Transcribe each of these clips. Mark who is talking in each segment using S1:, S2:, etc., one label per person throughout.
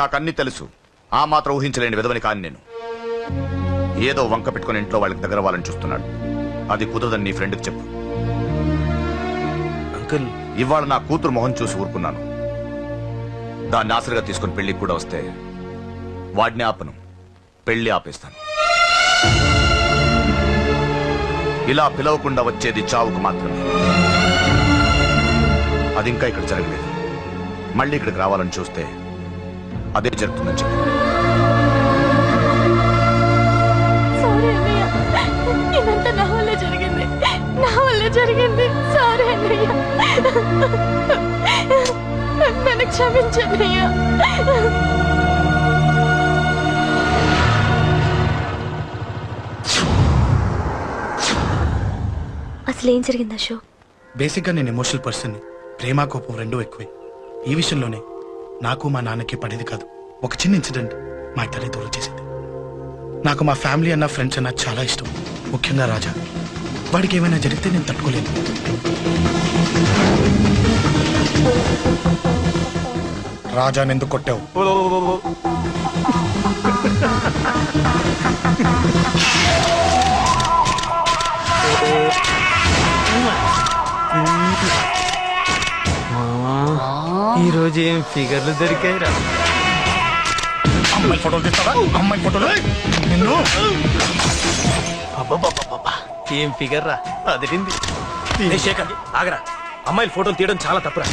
S1: నాకన్నీ తెలుసు. ఆ మాత్రం ఊహించలేని విధవని కాని నేను. ఏదో వంక పెట్టుకుని ఇంట్లో వాళ్ళకి దగ్గర వాళ్ళని చూస్తున్నాడు. అది కుదరదని నీ ఫ్రెండ్కి చెప్పు.
S2: అంకుల్.
S1: ఇవాళ నా కూతురు మొహం చూసి ఊరుకున్నాను. దాన్ని ఆసరిగా తీసుకుని పెళ్ళికి కూడా వస్తే వాడిని ఆపను. పెళ్ళి ఆపేస్తాను. ఇలా పిలవకుండా వచ్చేది చావుకు మాత్రమే. అది ఇంకా ఇక్కడ జరగలేదు. మళ్ళీ ఇక్కడికి రావాలని చూస్తే అదే జరుగుతుందని చెప్పి.
S3: జరిగింది. నా వల్ల జరిగింది. సారీ అన్నయ్య. నన్ను క్షమించన్నయ్య అసలు ఏం జరిగింది అశోక్?
S2: బేసిక్గా నేను ఎమోషనల్ పర్సన్ని ప్రేమ కోపం రెండూ ఎక్కువే. ఈ విషయంలోనే నాకు మా నాన్నకి పడేది కాదు. ఒక చిన్న ఇన్సిడెంట్ మా ఇద్దరి దూరం చేసింది. నాకు మా ఫ్యామిలీ అన్న ఫ్రెండ్స్ అన్న చాలా ఇష్టం. ముఖ్యంగా రాజా. వాడికి ఏమైనా జరిగితే నేను తట్టుకోలేను. రాజా ఎందుకు కొట్టావు?
S4: ఈ రోజు ఏం ఫిగర్లు దొరికాయిరా?
S2: అమ్మాయి ఫోటోలు తీస్తావా? అమ్మాయి ఫోటోలు? నిన్ను?
S4: అబ్బబ్బబ్బబ్బబ్బా. ఏం ఫిగర్ రా? అదిరింది.
S5: ఏ శేఖర్ ఆగరా. అమ్మాయిల ఫోటోలు తీయడం చాలా తప్పురా.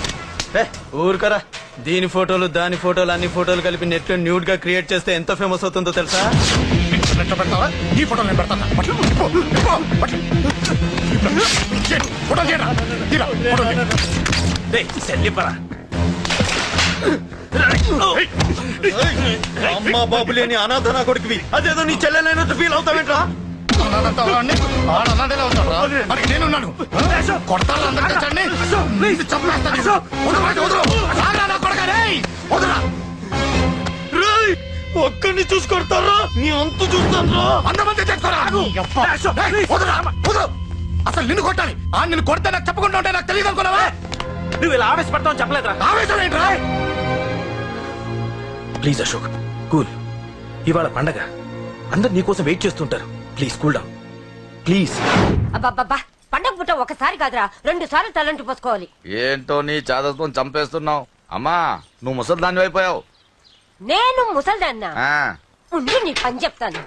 S4: ఏ, ఊరుకోరా. దీని ఫోటోలు దాని ఫోటోలు అన్ని ఫోటోలు కలిపి నెట్లో న్యూడ్గా క్రియేట్ చేస్తే ఎంత ఫేమస్ అవుతుందో తెలుసా?
S2: ఇంటర్నెట్లో పెడతావా? ఈ ఫోటోలు నేను పెడతాను? పట్లు, పో, పో, పట్లు. చేయండి, ఫోటోలు చేయరా తీరా ఫోటోలు చేయి.
S5: రే సెల్లిపరా.
S4: అమ్మా బాబు లేని అనాథ నా కొడుకువి అదేదో నీ చెల్లెలైనట్టు ఫీల్ అవుతావేంట్రా.
S2: వాడికి నేనున్నాను. కొడతారా అందరికీ చంపేస్తాను. నా కొడుకా, రేయ్. వదరా.
S4: ఒక్కడిని చూసుకొడతారా నీ అంతు చూస్తారా
S2: అంతమంది తెచ్చుకోరా. నీ అప్ప. రేయ్, వదరా, వదరు. అసలు నిన్ను కొట్టాలి ఆ నిన్ను కొడితే నాకు చెప్పకుండా ఉంటే నాకు తెలియదు అనుకున్నావా
S5: నువ్వు ఇలా ఆవేశపడతావు చెప్పలేదురా
S2: ఆవేశం ఏంట్రా
S5: ప్లీజ్ అశోక్ కూల్. ఇవాళ పండగ. అందరు నీకోసం వెయిట్ చేస్తుంటారు. Please cool down. ప్లీజ్.
S6: అబ్బబ్బబ్బా పండగ పుట్ట ఒకసారి కాదురా రెండు సార్లు తలంటి పోసుకోవాలి.
S1: ఏంటో నీ చాదత్వం చంపేస్తున్నావు? అమ్మా నువ్వు ముసలిదాన్ని అయిపోయావు.
S6: నేను ముసల్దాన్న? ఉండి నీ పని చెప్తాను.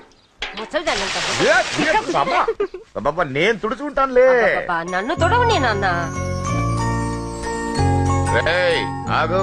S1: నేను తుడుచుకుంటానులే.
S6: నన్ను తొడవు నేనన్నా
S1: ఆగు.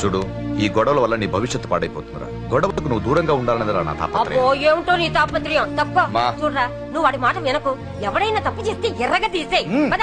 S1: చూడు ఈ గొడవల వల్ల నీ భవిష్యత్తు పాడైపోతుందిరా. గొడవకు నువ్వు దూరంగా ఉండాలనేదిరా నా
S6: అబ్బో
S1: తాపత్రయం
S6: ఏమిటో నీ తాపత్రయం? తప్ప
S1: మా.
S6: చూడరా నువ్వు వాడి మాట వినకు. ఎవడైనా తప్పు చేస్తే ఎర్రగా తీసేయ్. పద.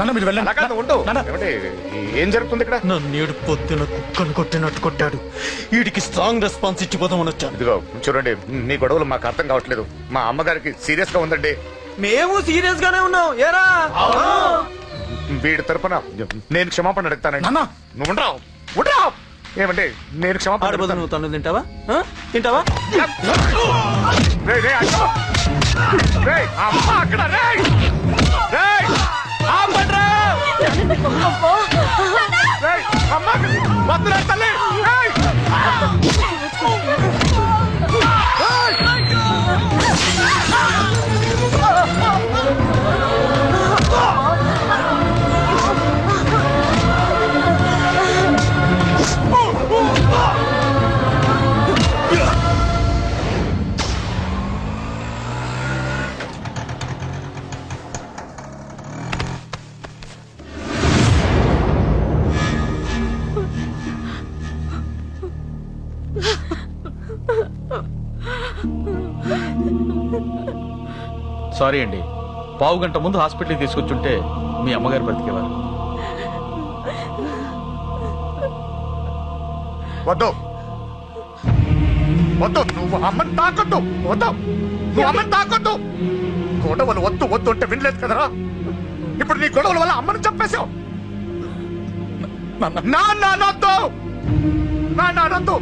S2: నాన్న మీరు వెళ్ళండి. నాన్న,
S1: ఏమండి, ఏం జరుగుతుంది ఇక్కడ?
S4: నన్నేడు పొద్దున కుక్కను కొట్టినట్టు కొట్టాడు. వీడికి స్ట్రాంగ్ రెస్పాన్స్ ఇచ్చిపోదామని వచ్చాను.
S1: ఇదిగో చూడండి మీ గొడవలు మాకు అర్థం కావట్లేదు. మా అమ్మగారికి సీరియస్గా ఉందండి.
S4: మేము సీరియస్ గానే ఉన్నాం. ఏరా?
S1: వీడి తరపున నేను క్షమాపణ అడుగుతానండి.
S2: నాన్న.
S1: నువ్వు ఉండరావు ఉండరావు ఏమంటే నేను క్షమాపణ
S4: ఆడబోదు
S1: అడుగుతాను.
S4: నువ్వు తను తింటావా? ఆ? తింటావా?
S1: రేయ్, రేయ్, అయ్యో! రేయ్, అమ్మ అక్కడ! రేయ్, అక్కడ!
S7: సారీ అండి. పావు గంట ముందు హాస్పిటల్కి తీసుకొచ్చుంటే మీ అమ్మగారు బ్రతికేవారు.
S1: వద్దు. వద్దు. నువ్వు అమ్మని తాకొద్దు. వద్దు. నువ్వు అమ్మని తాకొద్దు. గొడవలు వద్దు వద్దు అంటే వినలేదు కదరా? ఇప్పుడు నీ గొడవల వల్ల అమ్మని చంపేశావు. నా నానొద్దు నా నానొద్దు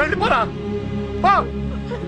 S1: వెళ్ళిపోరా. పో.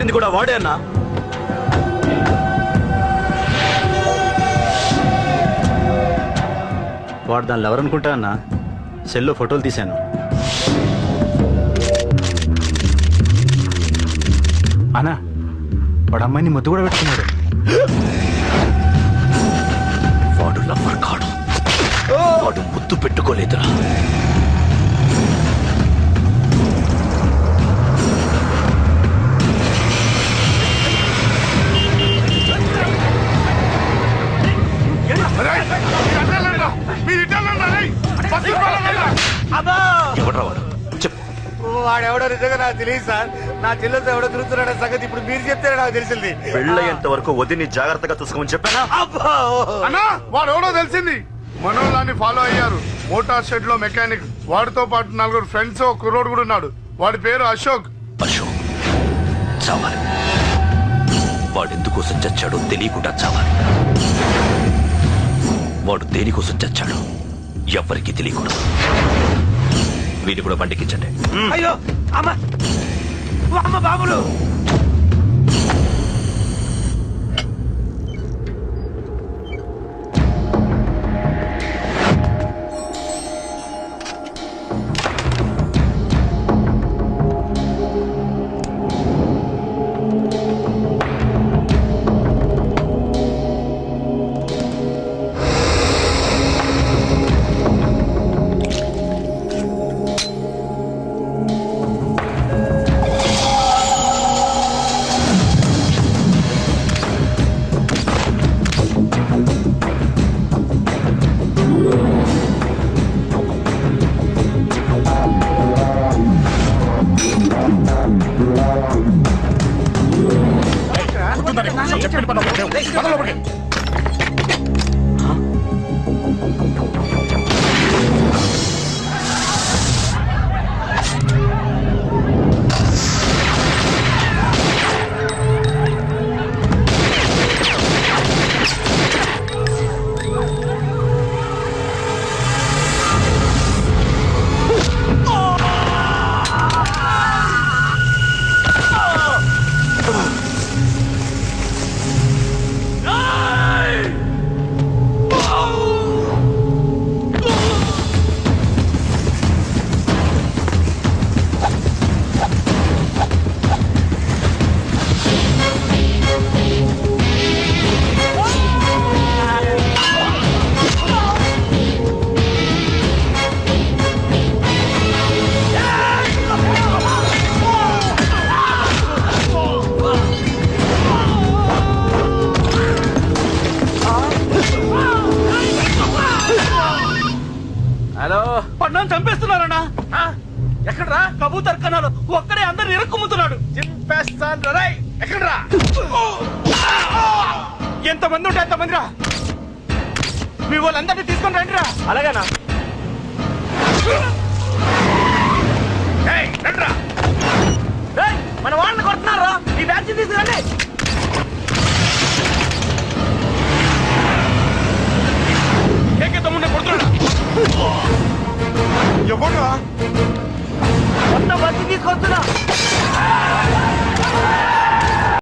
S5: కొట్టింది కూడా వాడే అన్నా.
S8: వాడు దానిలో ఎవరనుకుంటా అన్న? సెల్లో ఫోటోలు తీశాను. అన్నా వాడు అమ్మాయిని ముద్దు కూడా పెట్టుకున్నాడు.
S5: వాడు లవ్వర్ కాడు. వాడు ముద్దు పెట్టుకోలేదురా. ఎవడ్రా వాడు? చెప్పు.
S1: వాడెవడో నిజంగా నాకు తెలియదు సార్. నా చెల్లెలతో ఎవడో తిరుగుతున్నాడో సంగతి ఇప్పుడు మీరు చెప్తే నాకు తెలిసింది.
S5: పెళ్ళయ్యేంత వరకు వదిని జాగ్రత్తగా చూసుకోమని చెప్పానా?
S9: అన్నా వాడు ఎవడో తెలిసింది? మనోళ్ళని ఫాలో అయ్యారు. మోటార్ షెడ్లో మెకానిక్ వాడితో పాటు నలుగురు ఫ్రెండ్స్ ఒక కుర్రోడు కూడా ఉన్నాడు. వాడి పేరు అశోక్.
S5: అశోక్. చావాలి. వాడు ఎందుకోసం చచ్చాడో తెలియకుండా చావాలి. వాడు దేనికోసం చచ్చాడు ఎవరికి తెలియకూడదు. వీటి కూడా బండికించండి.
S4: అయ్యో అమ్మ అమ్మ బాబులు!
S5: వాళ్ళందరినీ తీసుకొని రండి రా అలాగేనా. మన వాళ్ళని కొడుతున్నారా? ఈ బ్యాచ్ తీసుకురండి.
S1: ఏకే తమ్ముడిని కొడుతున్నాడా?
S9: ఎవడ్రా
S5: మొత్తం వచ్చి తీసుకొస్తున్నా.